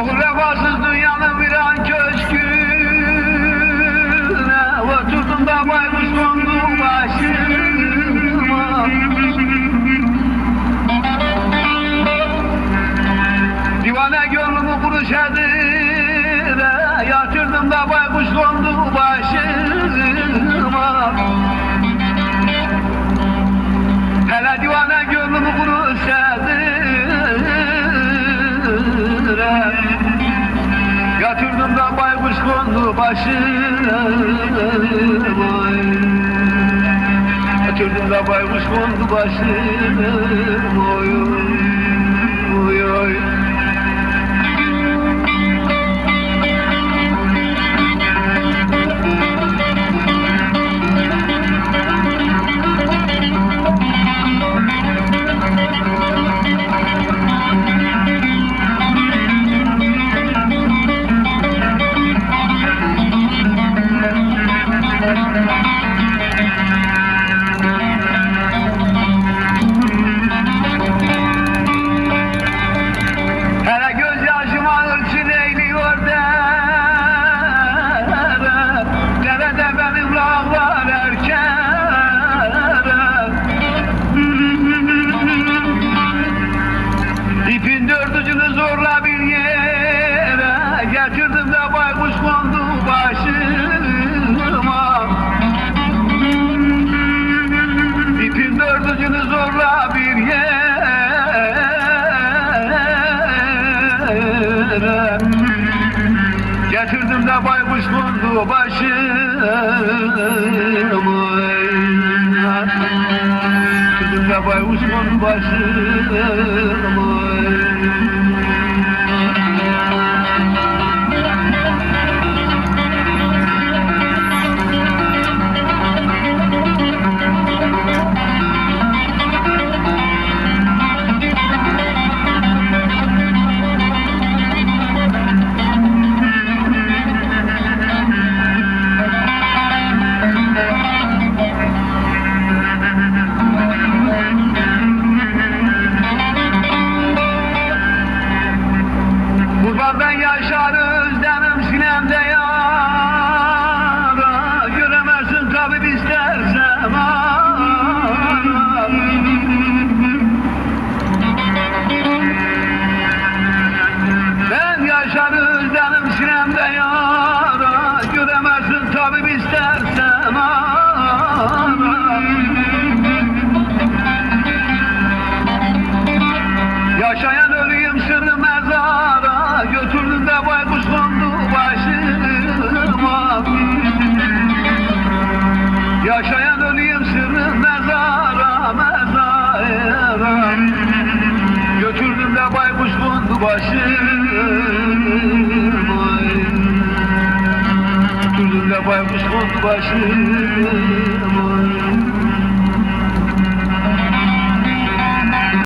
Oğul vefasız dünyanın bir an köşküne Oturdum da baykuş Divane gönlümü kuruş edire Yatırdım da baykuş kondu Yatırdım da baykuş kondu başıma. Yatırdım da baykuş kondu başıma de baykuş kondu başıma Getirdim de baykuş kondu yaşar özlemim sinemde yara. Göremezsin tabip istersem ara Ben yaşar özlemim sinemde yara. Göremezsin tabip istersem Yaşayan ölüyüm sırrı mezara mezara. Götürdüm de baykuş kondu başıma Götürdüm de baykuş kondu başıma